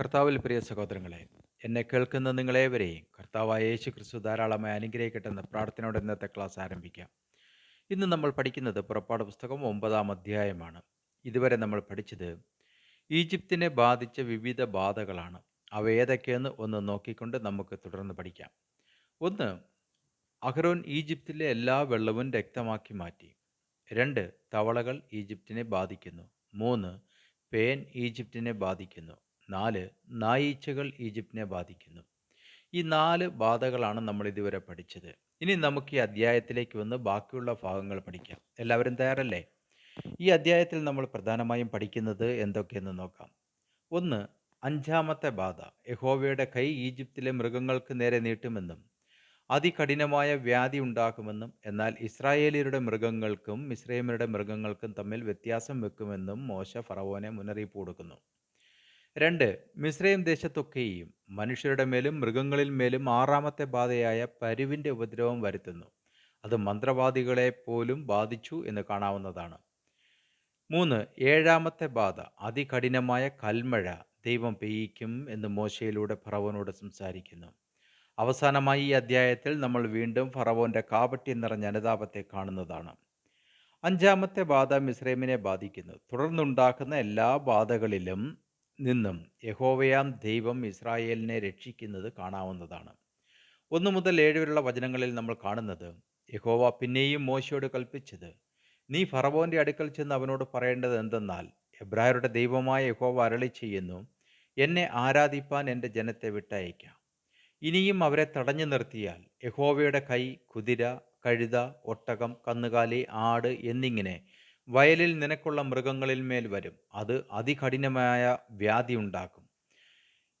കർത്താവിൽ പ്രിയ സഹോദരങ്ങളെ എന്നെ കേൾക്കുന്ന നിങ്ങളേവരെയും കർത്താവായ യേശു ക്രിസ്തു ധാരാളമായി അനുഗ്രഹിക്കട്ടെന്ന് പ്രാർത്ഥനയോടെ ഇന്നത്തെ ക്ലാസ് ആരംഭിക്കാം. ഇന്ന് നമ്മൾ പഠിക്കുന്നത് പുറപ്പാട് പുസ്തകം ഒമ്പതാം അധ്യായമാണ്. ഇതുവരെ നമ്മൾ പഠിച്ചത് ഈജിപ്തിനെ ബാധിച്ച വിവിധ ബാധകളാണ്. അവ ഏതൊക്കെയെന്ന് ഒന്ന് നോക്കിക്കൊണ്ട് നമുക്ക് തുടർന്ന് പഠിക്കാം. ഒന്ന് അഹ്റോൻ ഈജിപ്തിലെ എല്ലാ വെള്ളവും രക്തമാക്കി മാറ്റി. രണ്ട് തവളകൾ ഈജിപ്തിനെ ബാധിക്കുന്നു. മൂന്ന് പേൻ ഈജിപ്തിനെ ബാധിക്കുന്നു. നാല് നായീച്ചകൾ ഈജിപ്തിനെ ബാധിക്കുന്നു. ഈ നാല് ബാധകളാണ് നമ്മൾ ഇതുവരെ പഠിച്ചത്. ഇനി നമുക്ക് ഈ അധ്യായത്തിലേക്ക് വന്ന് ബാക്കിയുള്ള ഭാഗങ്ങൾ പഠിക്കാം. എല്ലാവരും തയ്യാറല്ലേ? ഈ അധ്യായത്തിൽ നമ്മൾ പ്രധാനമായും പഠിക്കുന്നത് എന്തൊക്കെയെന്ന് നോക്കാം. ഒന്ന് അഞ്ചാമത്തെ ബാധ യഹോവയുടെ കൈ ഈജിപ്തിലെ മൃഗങ്ങൾക്ക് നേരെ നീട്ടുമെന്നും അതികഠിനമായ വ്യാധി ഉണ്ടാക്കുമെന്നും എന്നാൽ ഇസ്രായേലിയരുടെ മൃഗങ്ങൾക്കും മിസ്രൈമരുടെ മൃഗങ്ങൾക്കും തമ്മിൽ വ്യത്യാസം വെക്കുമെന്നും മോശ ഫറവോനെ മുന്നറിയിപ്പ് കൊടുക്കുന്നു. രണ്ട് മിസ്രൈം ദേശത്തൊക്കെയും മനുഷ്യരുടെ മേലും മൃഗങ്ങളിൽ മേലും ആറാമത്തെ ബാധയായ പരുവിന്റെ ഉപദ്രവം വരുത്തുന്നു. അത് മന്ത്രവാദികളെ പോലും ബാധിച്ചു എന്ന് കാണാവുന്നതാണ്. മൂന്ന് ഏഴാമത്തെ ബാധ അതികഠിനമായ കൽമഴ ദൈവം പെയ്യിക്കും എന്ന് മോശയിലൂടെ ഫറവോനോട് സംസാരിക്കുന്നു. അവസാനമായി ഈ അധ്യായത്തിൽ നമ്മൾ വീണ്ടും ഫറവോന്റെ കാപട്യം നിറഞ്ഞ അനുതാപത്തെ കാണുന്നതാണ്. അഞ്ചാമത്തെ ബാധ മിസ്രൈമിനെ ബാധിക്കുന്നു. തുടർന്നുണ്ടാക്കുന്ന എല്ലാ ബാധകളിലും നിന്നും യഹോവയാം ദൈവം ഇസ്രായേലിനെ രക്ഷിക്കുന്നത് കാണാവുന്നതാണ്. ഒന്നു മുതൽ ഏഴ് വരെയുള്ള വചനങ്ങളിൽ നമ്മൾ കാണുന്നത് യഹോവ പിന്നെയും മോശയോട് കൽപ്പിച്ചത്. നീ ഫറവോന്റെ അടുക്കൽ ചെന്ന് അവനോട് പറയേണ്ടത് എന്തെന്നാൽ എബ്രായരുടെ ദൈവമായ യഹോവ അരളി ചെയ്യുന്നു എന്നെ ആരാധിപ്പാൻ എന്റെ ജനത്തെ വിട്ടയക്കാം ഇനിയും അവരെ തടഞ്ഞു നിർത്തിയാൽ യഹോവയുടെ കൈ കുതിര കഴുത ഒട്ടകം കന്നുകാലി ആട് എന്നിങ്ങനെ വയലിൽ നിനക്കുള്ള മൃഗങ്ങളിൽ മേൽ വരും. അത് അതികഠിനമായ വ്യാധി ഉണ്ടാക്കും.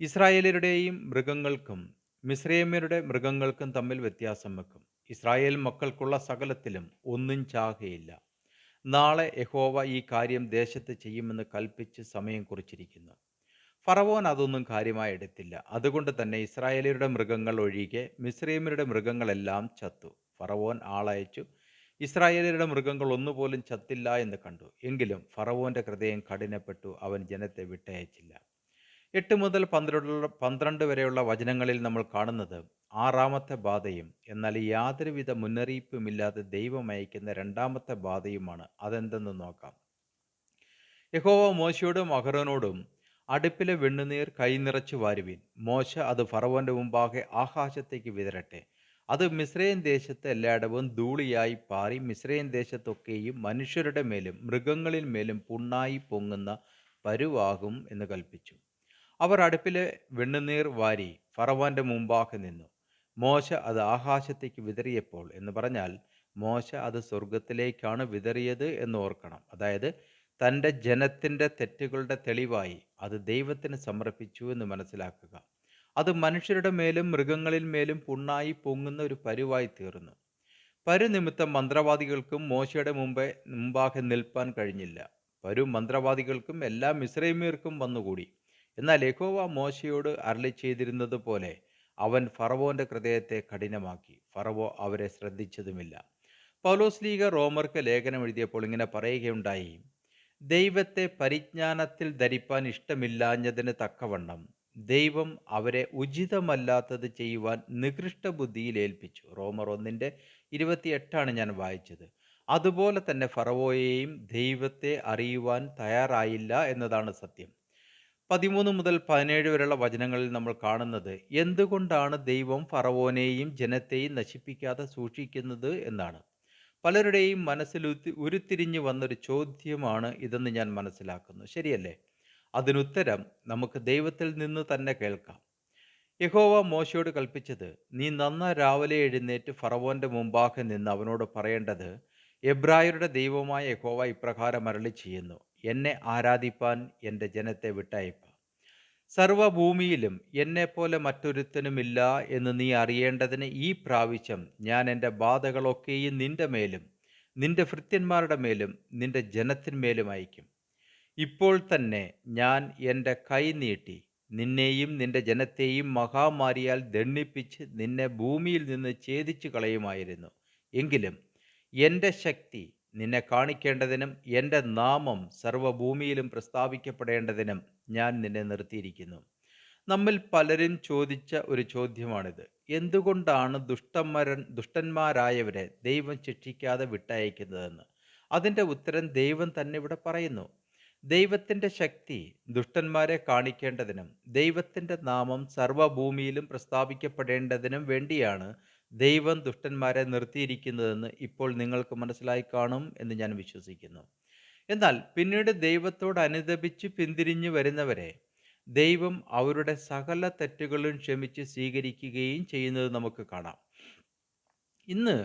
ഇസ്രായേലരുടെയും മൃഗങ്ങൾക്കും മിസ്രൈമ്യരുടെ മൃഗങ്ങൾക്കും തമ്മിൽ വ്യത്യാസം വെക്കും. ഇസ്രായേൽ മക്കൾക്കുള്ള സകലത്തിലും ഒന്നും ചാകയില്ല. നാളെ യഹോവ ഈ കാര്യം ദേശത്ത് ചെയ്യുമെന്ന് കൽപ്പിച്ച് സമയം കുറിച്ചിരിക്കുന്നു. ഫറവോൻ അതൊന്നും കാര്യമായി എടുത്തില്ല. അതുകൊണ്ട് തന്നെ ഇസ്രായേലിയരുടെ മൃഗങ്ങൾ ഒഴികെ മിസ്രൈമ്യരുടെ മൃഗങ്ങളെല്ലാം ചത്തു. ഫറവോൻ ആളയച്ചു. ഇസ്രായേലിയരുടെ മൃഗങ്ങൾ ഒന്നുപോലും ചത്തില്ല എന്ന് കണ്ടു. എങ്കിലും ഫറവോന്റെ ഹൃദയം കഠിനപ്പെട്ടു. അവൻ ജനത്തെ വിട്ടയച്ചില്ല. എട്ട് മുതൽ പന്ത്രണ്ട് പന്ത്രണ്ട് വരെയുള്ള വചനങ്ങളിൽ നമ്മൾ കാണുന്നത് ആറാമത്തെ ബാധയും എന്നാൽ യാതൊരുവിധ മുന്നറിയിപ്പുമില്ലാതെ ദൈവം അയക്കുന്ന രണ്ടാമത്തെ ബാധയുമാണ്. അതെന്തെന്ന് നോക്കാം. യഹോവ മോശയോടും അഹ്റോനോടും അടുപ്പിലെ വെണ്ണുനീർ കൈനിറച്ചു വാരുവിൻ. മോശ അത് ഫറവോന്റെ മുമ്പാകെ ആകാശത്തേക്ക് വിതരട്ടെ അത് മിസ്രൈൻ ദേശത്ത് എല്ലായിടവും ധൂളിയായി പാറി മിസ്രൈൻ ദേശത്തൊക്കെയും മനുഷ്യരുടെ മേലും മൃഗങ്ങളിൽ മേലും പുണ്ണായി പൊങ്ങുന്ന പരുവാകും എന്ന് കൽപ്പിച്ചു. അവർ അടുപ്പിലെ വെണ്ണുനീർ വാരി ഫറവോന്റെ മുമ്പാകെ നിന്നു. മോശ അത് ആകാശത്തേക്ക് വിതറിയപ്പോൾ എന്ന് പറഞ്ഞാൽ മോശ അത് സ്വർഗത്തിലേക്കാണ് വിതറിയത് എന്ന് ഓർക്കണം. അതായത് തന്റെ ജനത്തിന്റെ തെറ്റുകളുടെ തെളിവായി അത് ദൈവത്തിന് സമർപ്പിച്ചു എന്ന് മനസ്സിലാക്കുക. അത് മനുഷ്യരുടെ മേലും മൃഗങ്ങളിൽ മേലും പുണ്ണായി പൊങ്ങുന്ന ഒരു പരുവായി തീർന്നു. പരു നിമിത്തം മന്ത്രവാദികൾക്കും മോശയുടെ മുമ്പേ മുമ്പാകെ നിൽപ്പാൻ കഴിഞ്ഞില്ല. പരു മന്ത്രവാദികൾക്കും എല്ലാ മിശ്രൈമീർക്കും വന്നുകൂടി. എന്നാൽ യഹോവ മോശയോട് അരളി ചെയ്തിരുന്നത് പോലെ അവൻ ഫറവോന്റെ ഹൃദയത്തെ കഠിനമാക്കി. ഫറവോ അവരെ ശ്രദ്ധിച്ചതുമില്ല. പൗലോസ് ലീഗ റോമർക്ക് ലേഖനം എഴുതിയപ്പോൾ ഇങ്ങനെ പറയുകയുണ്ടായി. ദൈവത്തെ പരിജ്ഞാനത്തിൽ ധരിപ്പാൻ ഇഷ്ടമില്ലാഞ്ഞതിന് തക്കവണ്ണം ദൈവം അവരെ ഉചിതമല്ലാത്തത് ചെയ്യുവാൻ നികൃഷ്ട ബുദ്ധിയിൽ ഏൽപ്പിച്ചു. റോമർ ഒന്നിന്റെ ഇരുപത്തിയെട്ടാണ് ഞാൻ വായിച്ചത്. അതുപോലെ തന്നെ ഫറവോയെയും ദൈവത്തെ അറിയുവാൻ തയ്യാറായില്ല എന്നതാണ് സത്യം. പതിമൂന്ന് മുതൽ പതിനേഴ് വരെയുള്ള വചനങ്ങളിൽ നമ്മൾ കാണുന്നത് എന്തുകൊണ്ടാണ് ദൈവം ഫറവോനെയും ജനത്തെയും നശിപ്പിക്കാതെ സൂക്ഷിക്കുന്നത് എന്നാണ്. പലരുടെയും മനസ്സിൽ ഉരുത്തിരിഞ്ഞ് വന്നൊരു ചോദ്യമാണ് ഇതെന്ന് ഞാൻ മനസ്സിലാക്കുന്നു. ശരിയല്ലേ? അതിനുത്തരം നമുക്ക് ദൈവത്തിൽ നിന്ന് തന്നെ കേൾക്കാം. യഹോവ മോശയോട് കൽപ്പിച്ചത് നീ നന്ന രാവിലെ എഴുന്നേറ്റ് ഫറവോന്റെ മുമ്പാകെ നിന്ന് അവനോട് പറയേണ്ടത് എബ്രായരുടെ ദൈവമായ യഹോവ ഇപ്രകാരം അരളി ചെയ്യുന്നു എന്നെ ആരാധിപ്പാൻ എന്റെ ജനത്തെ വിട്ടയപ്പ. സർവഭൂമിയിലും എന്നെപ്പോലെ മറ്റൊരുത്തനുമില്ല എന്ന് നീ അറിയേണ്ടതിന് ഈ പ്രാവശ്യം ഞാൻ എന്റെ ബാധകളൊക്കെയും നിന്റെ മേലും നിന്റെ ഭൃത്യന്മാരുടെ മേലും നിന്റെ ജനത്തിന്മേലും അയക്കും ഇപ്പോൾ തന്നെ ഞാൻ എന്റെ കൈ നീട്ടി നിന്നെയും നിന്റെ ജനത്തെയും മഹാമാരിയാൽ ദണ്ണിപ്പിച്ച് നിന്നെ ഭൂമിയിൽ നിന്ന് ഛേദിച്ചു കളയുമായിരുന്നു. എങ്കിലും എന്റെ ശക്തി നിന്നെ കാണിക്കേണ്ടതിനും എന്റെ നാമം സർവഭൂമിയിലും പ്രസ്താവിക്കപ്പെടേണ്ടതിനും ഞാൻ നിന്നെ നിർത്തിയിരിക്കുന്നു. നമ്മിൽ പലരും ചോദിച്ച ഒരു ചോദ്യമാണിത്. എന്തുകൊണ്ടാണ് ദുഷ്ടമരൻ ദുഷ്ടന്മാരായവരെ ദൈവം ശിക്ഷിക്കാതെ വിട്ടയക്കുന്നതെന്ന്? അതിന്റെ ഉത്തരം ദൈവം തന്നെ ഇവിടെ പറയുന്നു. ദൈവത്തിന്റെ ശക്തി ദുഷ്ടന്മാരെ കാണിക്കേണ്ടതിനും ദൈവത്തിന്റെ നാമം സർവഭൂമിയിലും പ്രസ്താവിക്കപ്പെടേണ്ടതിനും വേണ്ടിയാണ് ദൈവം ദുഷ്ടന്മാരെ നിർത്തിയിരിക്കുന്നതെന്ന് ഇപ്പോൾ നിങ്ങൾക്ക് മനസ്സിലായി കാണും എന്ന് ഞാൻ വിശ്വസിക്കുന്നു. എന്നാൽ പിന്നീട് ദൈവത്തോട് അനുദപിച്ച് പിന്തിരിഞ്ഞു വരുന്നവരെ ദൈവം അവരുടെ സകല തെറ്റുകളും ക്ഷമിച്ച് സ്വീകരിക്കുകയും ചെയ്യുന്നത് നമുക്ക് കാണാം. ഇന്ന്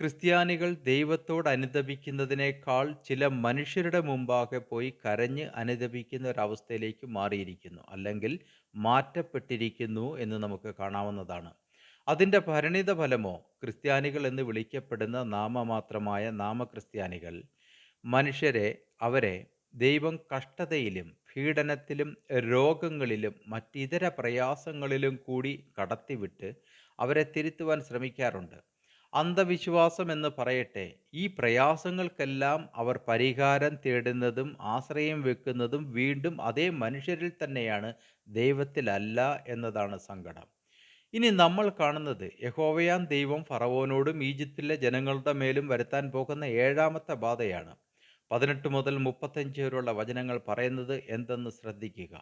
ക്രിസ്ത്യാനികൾ ദൈവത്തോട് അനുദപിക്കുന്നതിനേക്കാൾ ചില മനുഷ്യരുടെ മുമ്പാകെ പോയി കരഞ്ഞ് അനുദപിക്കുന്ന ഒരവസ്ഥയിലേക്ക് മാറിയിരിക്കുന്നു. അല്ലെങ്കിൽ മാറ്റപ്പെട്ടിരിക്കുന്നു എന്ന് നമുക്ക് കാണാവുന്നതാണ്. അതിന്റെ പരിണിത ഫലമോ ക്രിസ്ത്യാനികൾ എന്ന് വിളിക്കപ്പെടുന്ന നാമമാത്രമായ നാമക്രിസ്ത്യാനികൾ മനുഷ്യരെ അവരെ ദൈവം കഷ്ടതയിലും പീഡനത്തിലും രോഗങ്ങളിലും മറ്റിതര പ്രയാസങ്ങളിലും കൂടി കടത്തിവിട്ട് അവരെ തിരുത്തുവാൻ ശ്രമിക്കാറുണ്ട്. അന്ധവിശ്വാസം എന്ന് പറയട്ടെ ഈ പ്രയാസങ്ങൾക്കെല്ലാം അവർ പരിഹാരം തേടുന്നതും ആശ്രയം വെക്കുന്നതും വീണ്ടും അതേ മനുഷ്യരിൽ തന്നെയാണ് ദൈവത്തിലല്ല എന്നതാണ് സങ്കടം. ഇനി നമ്മൾ കാണുന്നത് യഹോവയാൻ ദൈവം ഫറവോനോടും ഈജിപ്തിലെ ജനങ്ങളുടെ മേലും വരുത്താൻ പോകുന്ന ഏഴാമത്തെ ബാധയാണ്. പതിനെട്ട് മുതൽ മുപ്പത്തഞ്ച് വരെയുള്ള വചനങ്ങൾ പറയുന്നത് എന്തെന്ന് ശ്രദ്ധിക്കുക.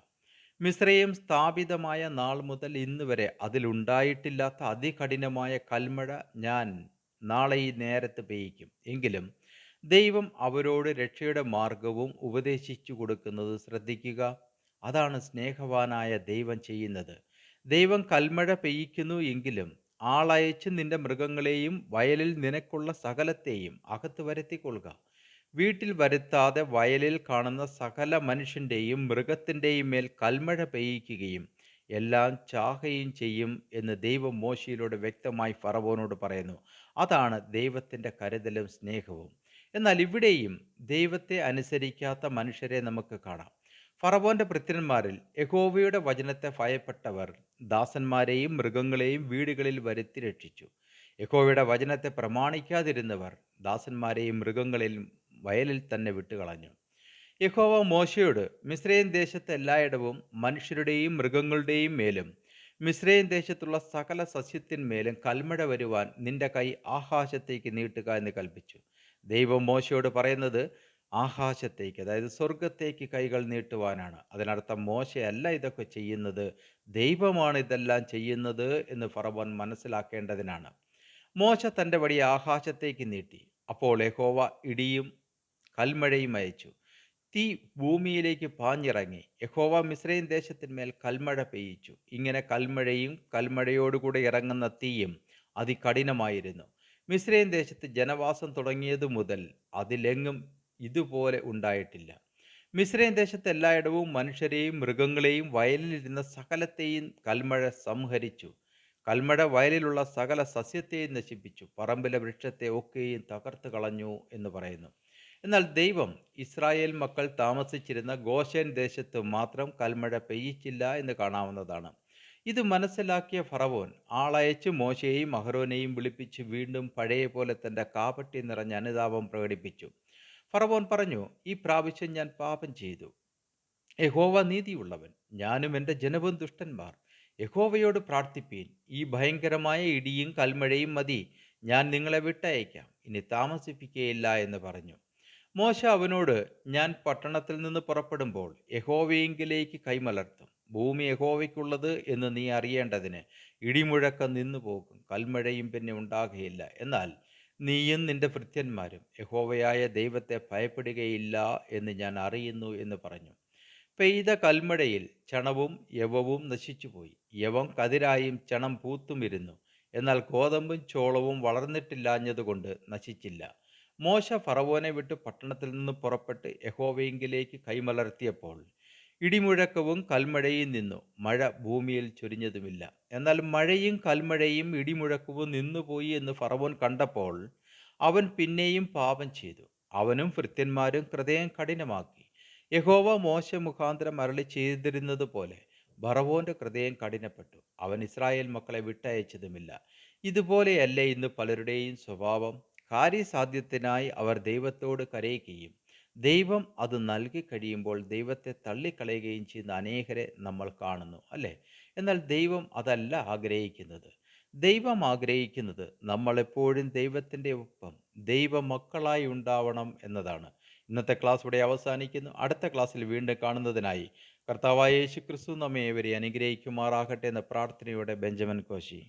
മിശ്രയും സ്ഥാപിതമായ നാൾ മുതൽ ഇന്ന് വരെ അതിലുണ്ടായിട്ടില്ലാത്ത അതികഠിനമായ കൽമഴ ഞാൻ നാളെ ഈ നേരത്ത് പെയ്യിക്കും. എങ്കിലും ദൈവം അവരോട് രക്ഷയുടെ മാർഗവും ഉപദേശിച്ചു കൊടുക്കുന്നത് ശ്രദ്ധിക്കുക. അതാണ് സ്നേഹവാനായ ദൈവം ചെയ്യുന്നത്. ദൈവം കൽമഴ പെയ്യിക്കുന്നു എങ്കിലും ആളയച്ച് നിന്റെ മൃഗങ്ങളെയും വയലിൽ നിനക്കുള്ള സകലത്തെയും അകത്ത് വരുത്തിക്കൊള്ളുക. വീട്ടിൽ വരുത്താതെ വയലിൽ കാണുന്ന സകല മനുഷ്യന്റെയും മൃഗത്തിന്റെയും മേൽ കൽമഴ പെയ്യിക്കുകയും എല്ലാം ചാഹയും ചെയ്യും എന്ന് ദൈവം മോശയിലൂടെ വ്യക്തമായി ഫറവോനോട് പറയുന്നു. അതാണ് ദൈവത്തിന്റെ കരുതലും സ്നേഹവും. എന്നാൽ ഇവിടെയും ദൈവത്തെ അനുസരിക്കാത്ത മനുഷ്യരെ നമുക്ക് കാണാം. ഫറവോന്റെ ഭൃത്യന്മാരിൽ യഹോവയുടെ വചനത്തെ ഭയപ്പെട്ടവർ ദാസന്മാരെയും മൃഗങ്ങളെയും വീടുകളിൽ വരുത്തി രക്ഷിച്ചു. യഹോവയുടെ വചനത്തെ പ്രമാണിക്കാതിരുന്നവർ ദാസന്മാരെയും മൃഗങ്ങളെയും വയലിൽ തന്നെ വിട്ടുകളഞ്ഞു. യഹോവ മോശയോട് മിശ്രയും ദേശത്ത് എല്ലായിടവും മനുഷ്യരുടെയും മൃഗങ്ങളുടെയും മേലും മിശ്രയും ദേശത്തുള്ള സകല സസ്യത്തിന്മേലും കൽമഴ വരുവാൻ നിന്റെ കൈ ആകാശത്തേക്ക് നീട്ടുക എന്ന് കൽപ്പിച്ചു. ദൈവം മോശയോട് പറയുന്നത് ആകാശത്തേക്ക് അതായത് സ്വർഗത്തേക്ക് കൈകൾ നീട്ടുവാനാണ്. അതിനർത്ഥം മോശയല്ല ഇതൊക്കെ ചെയ്യുന്നത് ദൈവമാണ് ഇതെല്ലാം ചെയ്യുന്നത് എന്ന് ഫറവോൻ മനസ്സിലാക്കേണ്ടതിനാണ്. മോശ തന്റെ വടി ആകാശത്തേക്ക് നീട്ടി. അപ്പോൾ യഹോവ ഇടിയും കൽമഴയും അയച്ചു. തീ ഭൂമിയിലേക്ക് പാഞ്ഞിറങ്ങി. യഹോവ മിശ്രയും ദേശത്തിന്മേൽ കൽമഴ പെയ്യിച്ചു. ഇങ്ങനെ കൽമഴയും കൽമഴയോടുകൂടെ ഇറങ്ങുന്ന തീയും അതികഠിനമായിരുന്നു. മിശ്രയും ദേശത്ത് ജനവാസം തുടങ്ങിയതു മുതൽ അതിലെങ്ങും ഇതുപോലെ ഉണ്ടായിട്ടില്ല. മിശ്രയും ദേശത്ത് എല്ലായിടവും മനുഷ്യരെയും മൃഗങ്ങളെയും വയലിലിരുന്ന സകലത്തെയും കൽമഴ സംഹരിച്ചു. കൽമഴ വയലിലുള്ള സകല സസ്യത്തെയും നശിപ്പിച്ചു. പറമ്പിലെ വൃക്ഷത്തെ ഒക്കെയും തകർത്ത് കളഞ്ഞു എന്ന് പറയുന്നു. എന്നാൽ ദൈവം ഇസ്രായേൽ മക്കൾ താമസിച്ചിരുന്ന ഗോശൻ ദേശത്ത് മാത്രം കൽമഴ പെയ്യിച്ചില്ല എന്ന് കാണാവുന്നതാണ്. ഇത് മനസ്സിലാക്കിയ ഫറവോൻ ആളയച്ച് മോശയെയും അഹ്റോനെയും വിളിപ്പിച്ച് വീണ്ടും പഴയ പോലെ തന്റെ കാപട്ടി നിറഞ്ഞ അനുതാപം പ്രകടിപ്പിച്ചു. ഫറവോൻ പറഞ്ഞു ഈ പ്രാവശ്യം ഞാൻ പാപം ചെയ്തു. യഹോവ നീതിയുള്ളവൻ. ഞാനും എന്റെ ജനവും ദുഷ്ടന്മാർ. യഹോവയോട് പ്രാർത്ഥിപ്പീൻ. ഈ ഭയങ്കരമായ ഇടിയും കൽമഴയും മതി. ഞാൻ നിങ്ങളെ വിട്ടയക്കാം. ഇനി താമസിപ്പിക്കുകയില്ല എന്ന് പറഞ്ഞു. മോശ അവനോട് ഞാൻ പട്ടണത്തിൽ നിന്ന് പുറപ്പെടുമ്പോൾ യഹോവയെങ്കിലേക്ക് കൈമലർത്തും. ഭൂമി യഹോവയ്ക്കുള്ളത് എന്ന് നീ അറിയേണ്ടതിന് ഇടിമുഴക്കം നിന്നു പോകും കൽമഴയും പിന്നെ ഉണ്ടാകുകയില്ല. എന്നാൽ നീയും നിന്റെ ഭൃത്യന്മാരും യഹോവയായ ദൈവത്തെ ഭയപ്പെടുകയില്ല എന്ന് ഞാൻ അറിയുന്നു എന്ന് പറഞ്ഞു. പെയ്ത കൽമഴയിൽ ചണവും യവവും നശിച്ചുപോയി. യവം കതിരായും ചണം പൂത്തുമിരുന്നു. എന്നാൽ ഗോതമ്പും ചോളവും വളർന്നിട്ടില്ലാഞ്ഞതുകൊണ്ട് നശിച്ചില്ല. മോശ ഫറവോനെ വിട്ട് പട്ടണത്തിൽ നിന്ന് പുറപ്പെട്ട് യഹോവയെങ്കിലേക്ക് കൈമലർത്തിയപ്പോൾ ഇടിമുഴക്കവും കൽമഴയും നിന്നു. മഴ ഭൂമിയിൽ ചൊരിഞ്ഞതുമില്ല. എന്നാൽ മഴയും കൽമഴയും ഇടിമുഴക്കവും നിന്നുപോയി എന്ന് ഫറവോൻ കണ്ടപ്പോൾ അവൻ പിന്നെയും പാപം ചെയ്തു. അവനും ഭൃത്യന്മാരും ഹൃദയം കഠിനമാക്കി. യഹോവ മോശ മുഖാന്തരം അരളി ചെയ്തിരുന്നത് പോലെ ബറവോന്റെ ഹൃദയം കഠിനപ്പെട്ടു. അവൻ ഇസ്രായേൽ മക്കളെ വിട്ടയച്ചതുമില്ല. ഇതുപോലെയല്ലേ ഇന്ന് പലരുടെയും സ്വഭാവം? കാര്യസാധ്യത്തിനായി അവർ ദൈവത്തോട് കരയുകയും ദൈവം അത് നൽകി കഴിയുമ്പോൾ ദൈവത്തെ തള്ളിക്കളയുകയും ചെയ്യുന്ന അനേകരെ നമ്മൾ കാണുന്നു അല്ലേ? എന്നാൽ ദൈവം അതല്ല ആഗ്രഹിക്കുന്നത്. ദൈവം ആഗ്രഹിക്കുന്നത് നമ്മളെപ്പോഴും ദൈവത്തിന്റെ ഒപ്പം ദൈവ മക്കളായി ഉണ്ടാവണം എന്നതാണ്. ഇന്നത്തെ ക്ലാസ് ഇവിടെ അവസാനിക്കുന്നു. അടുത്ത ക്ലാസ്സിൽ വീണ്ടും കാണുന്നതിനായി കർത്താവായ യേശു ക്രിസ്തു നമ്മെ ഇവരെ അനുഗ്രഹിക്കുമാറാകട്ടെ എന്ന പ്രാർത്ഥനയോടെ ബെഞ്ചമിൻ കോശി.